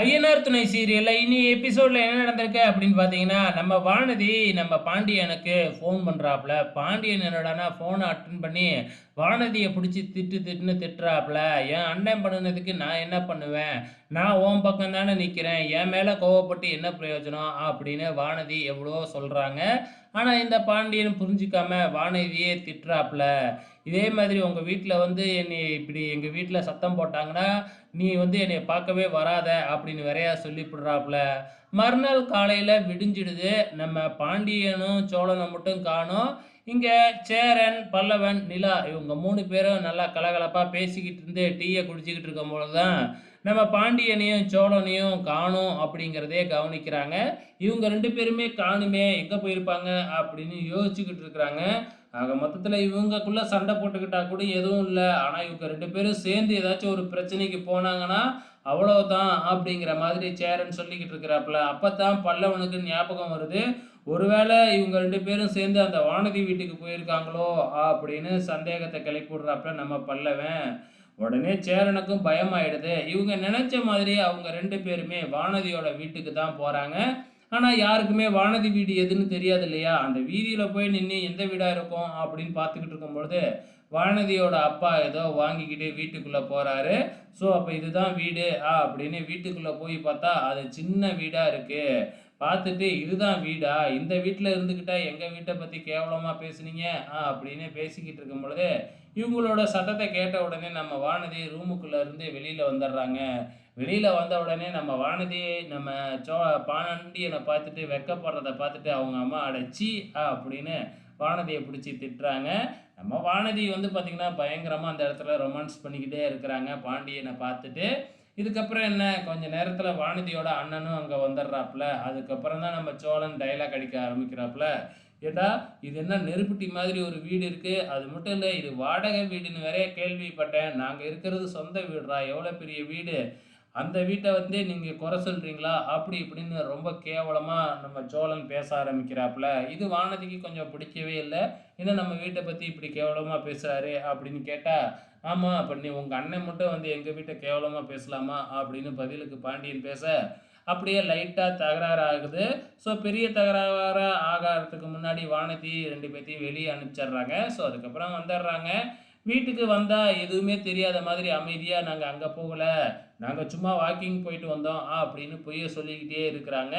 ஐயனார் துணை சீரியலில் இனி எபிசோடில் என்ன நடந்திருக்கு அப்படின்னு பார்த்தீங்கன்னா, நம்ம வானதி நம்ம பாண்டியனுக்கு ஃபோன் பண்ணுறாப்புல பாண்டியன் என்னடான்னா ஃபோனை அட்டன் பண்ணி வானதியை பிடிச்சி திட்டு திட்டுன்னு திட்டுறாப்புல. "என் அண்ணன் பண்ணுனதுக்கு நான் என்ன பண்ணுவேன்? நான் உன் பக்கம் தானே நிற்கிறேன் என் மேலே கோவப்பட்டு என்ன பிரயோஜனம்?" அப்படின்னு வானதி எவ்வளோ சொல்கிறாங்க ஆனால் இந்த பாண்டியன் புரிஞ்சிக்காம வானதியே திட்டுறாப்புல. "இதே மாதிரி உங்கள் வீட்டில் வந்து என்னை இப்படி எங்கள் வீட்டில் சத்தம் போட்டாங்கன்னா, நீ வந்து என்னை பார்க்கவே வராத" அப்படின்னு வேறையா சொல்லிப்புடுறாப்புல. மறுநாள் காலையில் விடிஞ்சிடுது. நம்ம பாண்டியனும், சோழனும் மட்டும் காணும் இங்கே சேரன், பல்லவன், நிலா இவங்க மூணு பேரும் நல்லா கலகலப்பாக பேசிக்கிட்டு இருந்து குடிச்சிக்கிட்டு இருக்கும் இருக்கும்பொழுது தான், நம்ம பாண்டியனையும், சோழனையும் காணும் அப்படிங்கிறதே கவனிக்கிறாங்க. இவங்க ரெண்டு பேருமே காணுமே, எங்கே போயிருப்பாங்க அப்படின்னு யோசிச்சுக்கிட்டு இருக்கிறாங்க. ஆக மொத்தத்தில் இவங்கக்குள்ளே சண்டை போட்டுக்கிட்டா கூட எதுவும் இல்லை ஆனால் இவங்க ரெண்டு பேரும் சேர்ந்து ஏதாச்சும் ஒரு பிரச்சனைக்கு போனாங்கன்னா, அவ்வளவுதான் அப்படிங்கிற மாதிரி சேரன் சொல்லிக்கிட்டு இருக்கிறாப்புல. அப்பத்தான் பல்லவனுக்கு ஞாபகம் வருது. ஒருவேளை இவங்க ரெண்டு பேரும் சேர்ந்து அந்த வானதி வீட்டுக்கு போயிருக்காங்களோ அப்படின்னு சந்தேகத்தை கிளப்பிடுறாப்புல நம்ம பல்லவன். உடனே சேரனுக்கும் பயமாயிடுது. இவங்க நினைச்ச மாதிரி அவங்க ரெண்டு பேருமே வானதியோட வீட்டுக்கு தான் போறாங்க. ஆனால் யாருக்குமே வானதி வீடு எதுன்னு தெரியாது இல்லையா? அந்த வீதியில் போய் நின்று எந்த வீடாக இருக்கும் அப்படின்னு பார்த்துக்கிட்டு இருக்கும்பொழுது, வானதியோட அப்பா ஏதோ வாங்கிக்கிட்டு வீட்டுக்குள்ளே போகிறாரு ஸோ அப்போ இதுதான் வீடு ஆ அப்படின்னு வீட்டுக்குள்ளே போய் பார்த்தா, அது சின்ன வீடாக இருக்குது பார்த்துட்டு "இதுதான் வீடா? இந்த வீட்டில் இருந்துக்கிட்டா எங்கள் வீட்டை பற்றி கேவலமாக பேசுனீங்க" ஆ அப்படின்னு பேசிக்கிட்டு இருக்கும் பொழுது இவங்களோட சத்தத்தை கேட்ட உடனே நம்ம வானதி ரூமுக்குள்ளே இருந்து வெளியில் வந்துடுறாங்க. வெளியில் வந்த உடனே நம்ம வானதி நம்ம சோ பாண்டியனை பார்த்துட்டு வெட்கப்படுறத பார்த்துட்டு அவங்க அம்மா அடைச்சி ஆ அப்படின்னு வானதியை பிடிச்சி திட்டுறாங்க. நம்ம வானதி வந்து பார்த்திங்கன்னா பயங்கரமாக அந்த இடத்துல ரொமான்ஸ் பண்ணிக்கிட்டே இருக்கிறாங்க பாண்டியனை பார்த்துட்டு. இதுக்கப்புறம் என்ன, கொஞ்ச நேரத்தில் வானதியோட அண்ணனும் அங்கே வந்துடுறாப்புல. அதுக்கப்புறம் தான் நம்ம சோழன் டைலாக் அடிக்க ஆரம்பிக்கிறாப்புல. ஏட்டா இது என்ன நெருப்புட்டி மாதிரி ஒரு வீடு இருக்குது அது மட்டும் இல்லை இது வாடகை வீடுன்னு வேறே கேள்விப்பட்டேன். நாங்கள் இருக்கிறது சொந்த வீடுறா எவ்வளோ பெரிய வீடு. அந்த வீட்டை வந்து நீங்கள் குறை சொல்கிறீங்களா அப்படி இப்படின்னு ரொம்ப கேவலமாக நம்ம சோழன் பேச ஆரம்பிக்கிறாப்புல. இது வானதிக்கு கொஞ்சம் பிடிக்கவே இல்லை ஏன்னா நம்ம வீட்டை பற்றி இப்படி கேவலமாக பேசுகிறாரு அப்படின்னு கேட்டால் ஆமாம் அப்போ நீ உங்கள் அண்ணன் மட்டும் வந்து எங்கள் வீட்டை கேவலமாக பேசலாமா?" அப்படின்னு பதிலுக்கு பாண்டியன் பேச, அப்படியே லைட்டாக தகராறு ஆகுது. ஸோ பெரிய தகராறாக ஆகிறதுக்கு முன்னாடி வானதி ரெண்டு பேர்த்தையும் வெளியே அனுப்பிச்சிடுறாங்க. ஸோ அதுக்கப்புறம் வந்துடுறாங்க. வீட்டுக்கு வந்தால் எதுவுமே தெரியாத மாதிரி அமைதியாக நாங்கள் அங்கே போகலை நாங்கள் சும்மா வாக்கிங் போயிட்டு வந்தோம்" அப்படின்னு பொய்ய சொல்லிக்கிட்டே இருக்கிறாங்க.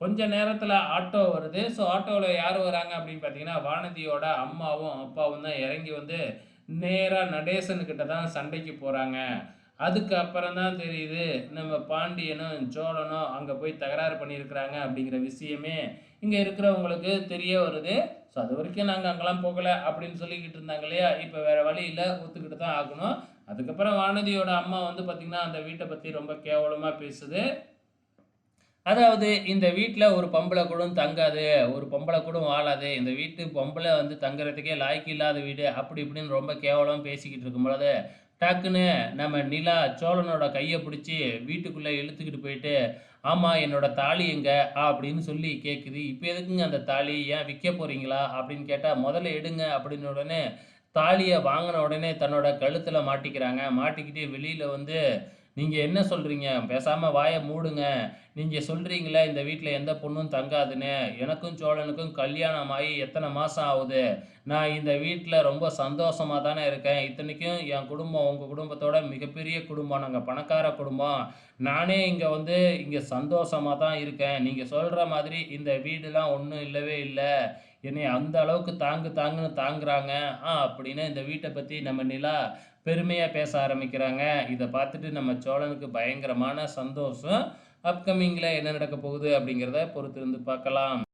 கொஞ்ச நேரத்தில் ஆட்டோ வருது. ஸோ ஆட்டோவில் யார் வராங்க அப்படின்னு பார்த்தீங்கன்னா, வானதியோட அம்மாவும், அப்பாவும் தான் இறங்கி வந்து நேராக நடேசனுக்கிட்ட தான் சண்டைக்கு போகிறாங்க அதுக்கப்புறம் தான் தெரியுது, நம்ம பாண்டியனும், சோழனும் அங்கே போய் தகராறு பண்ணியிருக்கிறாங்க அப்படிங்கிற விஷயமே இங்கே இருக்கிறவங்களுக்கு தெரிய வருது. ஸோ அது வரைக்கும் நாங்கள் அங்கெல்லாம் போகலை அப்படின்னு சொல்லிக்கிட்டு இருந்தாங்க இல்லையா? இப்போ வேறு வழி ஒத்துக்கிட்டு தான் ஆகணும். அதுக்கப்புறம் வானதியோட அம்மா வந்து பார்த்திங்கன்னா அந்த வீட்டை பற்றி ரொம்ப கேவலமாக பேசுது. அதாவது "இந்த வீட்டில் ஒரு பொம்பளை கூட தங்காது. ஒரு பொம்பளை கூட வாழாது. இந்த வீட்டு பொம்பளை வந்து தங்குறதுக்கே லாய்க்கு இல்லாத வீடு" அப்படி இப்படின்னு ரொம்ப கேவலம் பேசிக்கிட்டு இருக்கும் பொழுது டக்குன்னு நம்ம நிலா சோழனோட கையை பிடிச்சி வீட்டுக்குள்ளே இழுத்துக்கிட்டு போயிட்டு, ஆமாம் என்னோட தாலி எங்க?" அப்படின்னு சொல்லி கேட்குது. இப்போ எதுக்குங்க அந்த தாலி? ஏன் விற்க போகிறீங்களா அப்படின்னு கேட்டால் "முதல்ல எடுங்க" அப்படின்ன உடனே தாலியை வாங்கின உடனே தன்னோட கழுத்தில் மாட்டிக்கிறாங்க. மாட்டிக்கிட்டு வெளியில் வந்து, நீங்கள் என்ன சொல்கிறீங்க பேசாமல் வாயை மூடுங்க. நீங்கள் சொல்கிறீங்களே இந்த வீட்டில் எந்த பொண்ணும் தங்காதுன்னு. எனக்கும் சோழனுக்கும் கல்யாணம் ஆகி எத்தனை மாதம் ஆகுது நான் இந்த வீட்டில் ரொம்ப சந்தோஷமாக தானே இருக்கேன். இத்தனைக்கும் என் குடும்பம் உங்கள் குடும்பத்தோட மிகப்பெரிய குடும்பம். நாங்கள் பணக்கார குடும்பம். நானே இங்கே வந்து இங்கே சந்தோஷமா தான் இருக்கேன். நீங்கள் சொல்கிற மாதிரி இந்த வீடுலாம் ஒன்றும் இல்லவே இல்லை என்னை அந்த அளவுக்கு தாங்கு தாங்குன்னு தாங்குறாங்க" ஆ அப்படின்னு இந்த வீட்டை பற்றி நம்ம நிலா பெருமையாக பேச ஆரம்பிக்கிறாங்க. இதை பார்த்துட்டு நம்ம சோழனுக்கு பயங்கரமான சந்தோஷம். அப்கமிங்கில் என்ன நடக்கப் போகுது அப்படிங்கிறத பொறுத்திருந்து பார்க்கலாம்.